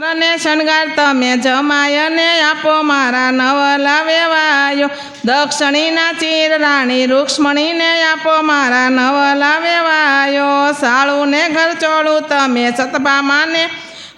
વસ્ત્રને શણગાર તમે જમાયને આપો મારા નવલા વેવાયો. દક્ષિણીના ચીર, રાણી રૂક્ષ્મણીને આપો મારા નવલા વેવાયો. સાળુને ઘર ચોળું તમે સતબામાને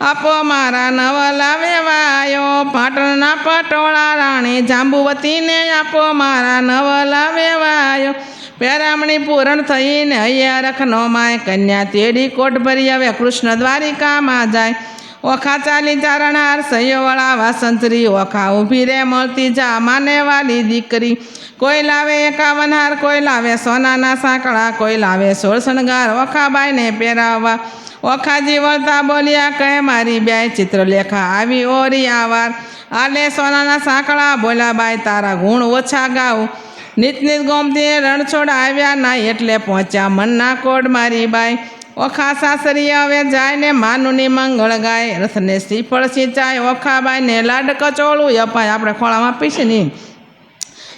આપો મારા નવલા વેવાયો. પાટણના પટોળા, રાણી જાંબુવતીને આપો મારા નવલા વેવાયો. પેરામણી પૂરણ થઈને અહીંયા રખનો માય કન્યા તેડી કોટ ભરી આવે, કૃષ્ણ દ્વારિકામાં જાય. ઓખા ચાલી ચારણાર, સૈયોવાળા વાસંતરી ઓખા ઊભી રે મળતી જા, માને વાલી દીકરી. કોઈ લાવે એકાવન હાર, કોઈ લાવે સોનાના સાંકળા, કોઈ લાવે સોળ શણગાર ઓખાબાઈને પહેરાવવા. ઓખાજી વળતા બોલ્યા, કહે મારી બે ચિત્રલેખા, આવી ઓરી આવાર. આલે સોનાના સાંકળા બોલ્યા બાઈ તારા ગુણ ઓછા ગાઉ નિત નિત ગોમતી રણછોડ આવ્યા ના એટલે પહોંચ્યા મનના કોડ મારી બાઈ ઓખા સાસરી હવે જાય ને માનુની મંગળ ગાય. રથને શ્રીફળ સિંચાય. ઓખાબાઈને લાડ કચોળું. અપાય આપણે ખોળામાં પીશે નહીં.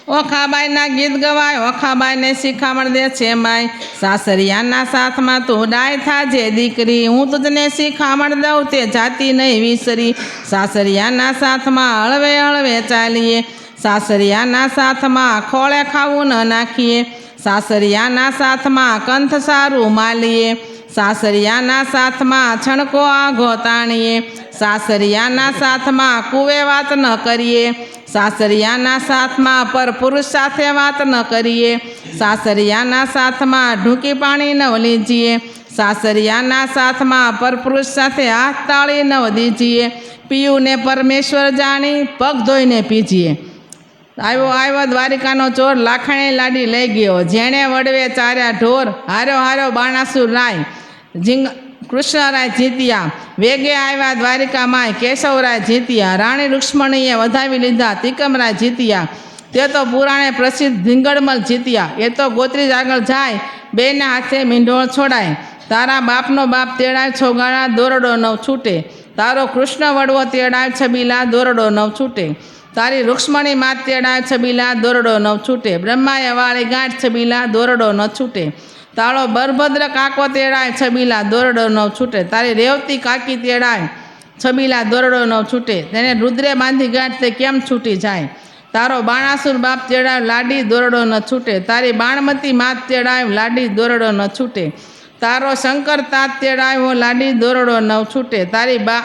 ઓખાબાઈના ગીત ગવાય. ઓખાબાઈને શિખામણ દે છે માય. સાસરિયાના સાથમાં તું ડાય થાજે. દીકરી, હું તુજને શિખામણ દઉં. તે જાતિ નહીં વિસરી. સાસરિયાના સાથમાં હળવે હળવે ચાલીએ. સાસરિયાના સાથમાં ખોળે ખાવું ન નાખીએ. સાસરિયાના સાથમાં કંથ સારું માલીએ. સાસરિયાના સાથમાં છણકો આઘો તાણીએ. સાસરિયાના સાથમાં કુવે વાત ન કરીએ. સાસરિયાના સાથમાં પર પુરુષ સાથે વાત ન કરીએ. સાસરિયાના સાથમાં ઢૂંકી પાણી ન લીજીએ. સાસરિયાના સાથમાં પર પુરુષ સાથે હાથ તાળી ન દીજીએ. પીયુને પરમેશ્વર જાણી પગ ધોઈને પીજીએ. આવ્યો આવ્યો દ્વારિકાનો ચોર લાખણી લાડી લઈ ગયો. જેણે વડવે ચાર્યા ઢોર, હારો હારો બાણાસુર રાય. ઝીંગ કૃષ્ણરાય જીત્યા, વેગે આવ્યા દ્વારિકામાંય, કેશવરાય જીત્યા, રાણી રૂક્ષ્મણીએ વધાવી લીધા, તિકમરાય જીત્યા. તે તો પુરાણે પ્રસિદ્ધ ધીંગડમલ જીત્યા. એ તો ગોત્રી આગળ જાય બેના હાથે મીંઢોળ છોડાય. તારા બાપનો બાપ તેડાય છોગાળા દોરડો નવ છૂટે. તારો કૃષ્ણ વડવો તેડાય છબીલા દોરડો નવ છૂટે. તારી રૂક્ષ્મણી માત તેડાય છબીલા દોરડો ન છૂટે. બ્રહ્માએ વાળી ગાંઠ છબીલા દોરડો ન છૂટે. તાળો બરભદ્ર કાકો તેડાય છબીલા દોરડો ન છૂટે. તારી રેવતી કાકી તેડાય છબીલા દોરડો ન છૂટે. તેને રુદ્રે બાંધી ગાંઠ તે કેમ છૂટી જાય? તારો બાણાસુર બાપ તેડાય લાડી દોરડો ન છૂટે. તારી બાણમતી માત તેડાય લાડી દોરડો ન છૂટે. તારો શંકર તાત તેડાયો લાડી દોરડો ન છૂટે. તારી બા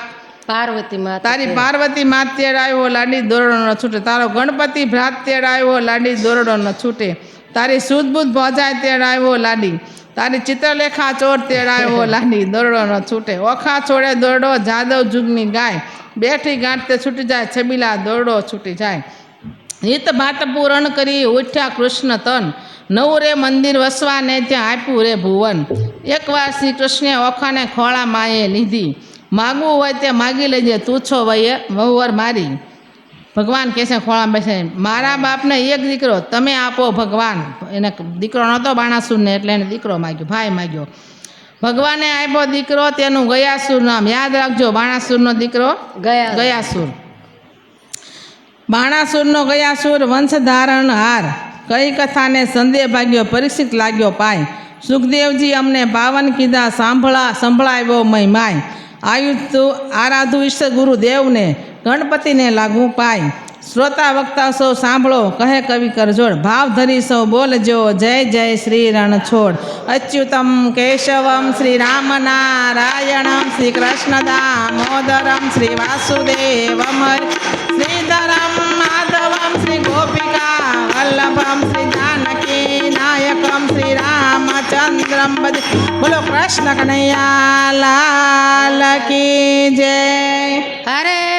પાર્વતી માતા તારી પાર્વતી માત તેડાયો લાડી દોરડો ન છૂટે. તારો ગણપતિ ભ્રાત તેડાયો લાડી દોરડો ન છૂટે. તારી સુદબુદ ભોજાય આવ્યો લાડી. તારી ચિત્રલેખા ચોર તેડાયો લાડી. દોરડો ન છૂટે. ઓખા છોડે દોરડો જાદવ જુગની ગાય. બેઠી ગાંઠ તે છૂટી જાય, છબીલા દોરડો છૂટી જાય. હિત ભાત પૂરણ કરી ઉઠ્યા કૃષ્ણ તન. નવું રે મંદિર વસવાને ત્યાં આપ્યું રે ભુવન. એકવાર શ્રી કૃષ્ણે ઓખાને ખોળા માએ લીધી. માગવું હોય તે માગી લેજે, તું છો વયે, વહુવર મારી. ભગવાન કહેશે ખોળા બેસે મારા બાપને એક દીકરો તમે આપો ભગવાન. એને દીકરો નહોતો બાણાસુરને એટલે એને દીકરો માગ્યો ભાઈ માગ્યો. ભગવાને આપ્યો દીકરો તેનું ગયાસુર નામ. યાદ રાખજો બાણાસુરનો દીકરો ગયા ગયાસુર. બાણાસુરનો ગયાસુર વંશ ધારણ હાર. કઈ કથાને સંદેહ ભાગ્યો પરીક્ષિત લાગ્યો પાય. સુખદેવજી અમને પાવન કીધા સાંભળા સંભળાવ્યો મય માય આયુષ તું આરાધુ ઈષ્ટ ગુરુદેવને ગણપતિને લાગવું પાય. શ્રોતા વક્તા સૌ સાંભળો, કહે કવિ કરજોડ ભાવ ધરી સૌ બોલજો, જય જય શ્રી રણછોડ અચ્યુતમ કેશવમ શ્રી રામ નારાયણમ શ્રી કૃષ્ણ દામોદરમ શ્રી વાસુદેવમ શ્રીધરમ માધવમ શ્રી ગોપિકા વલ્લભમ શ્રી જાનકી નાયકમ શ્રી રામચંદ્રમ બોલો કૃષ્ણ કનૈયા લાલ કી જય. હરે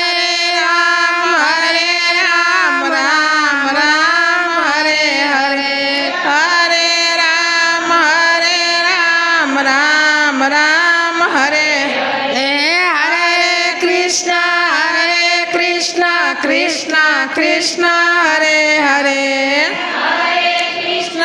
કૃષ્ણ હરે હરે. કૃષ્ણ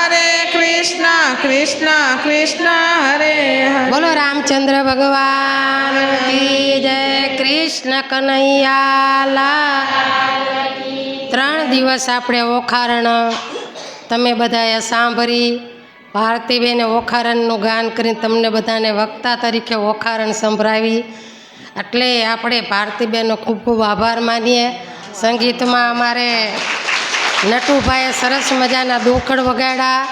હરે કૃષ્ણ કૃષ્ણ કૃષ્ણ હરે હરે. બોલો રામચંદ્ર ભગવાન કી જય કૃષ્ણ કનૈયાલા. ત્રણ દિવસ આપણે ઓખારણ તમે બધાએ સાંભળી. ભારતીબેને ઓખારણનું ગાન કરીને તમને બધાને વક્તા તરીકે ઓખારણ સંભળાવી. એટલે આપણે ભારતીબેનનો ખૂબ ખૂબ આભાર માનીએ. સંગીતમાં અમારે નટુભાઈએ સરસ મજાના દોખડ વગાડ્યા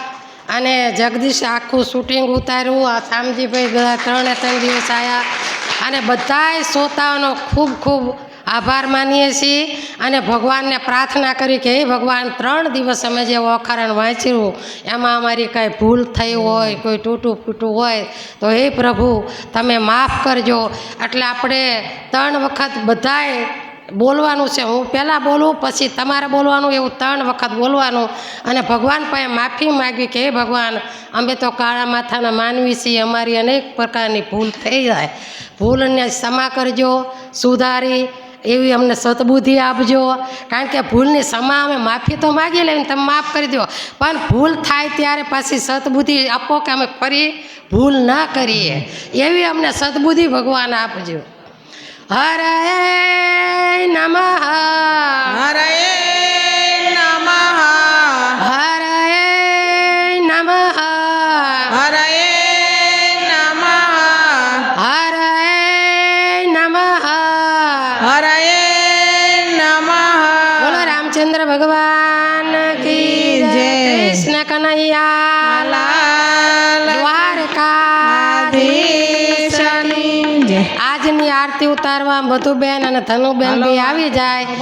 અને જગદીશ આખું શૂટિંગ ઉતાર્યું. આ શામજીભાઈ બધા ત્રણે ત્રણ દિવસ આવ્યા અને બધાય શ્રોતાઓનો ખૂબ ખૂબ આભાર માનીએ છીએ અને ભગવાનને પ્રાર્થના કરી કે હે ભગવાન, ત્રણ દિવસ અમે જે ઓખારણ વાંચ્યું એમાં અમારી કાંઈ ભૂલ થઈ હોય, કોઈ તૂટું ફૂટું હોય તો હે પ્રભુ, તમે માફ કરજો. એટલે આપણે ત્રણ વખત બધાએ બોલવાનું છે. હું પહેલાં બોલું, પછી તમારે બોલવાનું, એવું ત્રણ વખત બોલવાનું. અને ભગવાન પાસે માફી માગવી કે, હે ભગવાન, અમે તો કાળા માથાના માનવી છીએ, અમારી અનેક પ્રકારની ભૂલ થઈ જાય. ભૂલને ક્ષમા કરજો, સુધારી, એવી અમને સદબુદ્ધિ આપજો. કારણ કે ભૂલની ક્ષમા અમે માફી તો માગી લઈને તમે માફ કરી દો. પણ ભૂલ થાય ત્યારે પાછી સદબુદ્ધિ આપો કે અમે ફરી ભૂલ ના કરીએ. એવી અમને સદબુદ્ધિ ભગવાન આપજો. હરે નમઃ હરે નમઃ હરે નમઃ હરે નમઃ હરે નમઃ હરે નમઃ બોલો રામચંદ્ર ભગવાન કી જય. કૃષ્ણ કનૈયા આરતી ઉતારવા બધું બેન અને ધનુબેન બી આવી જાય.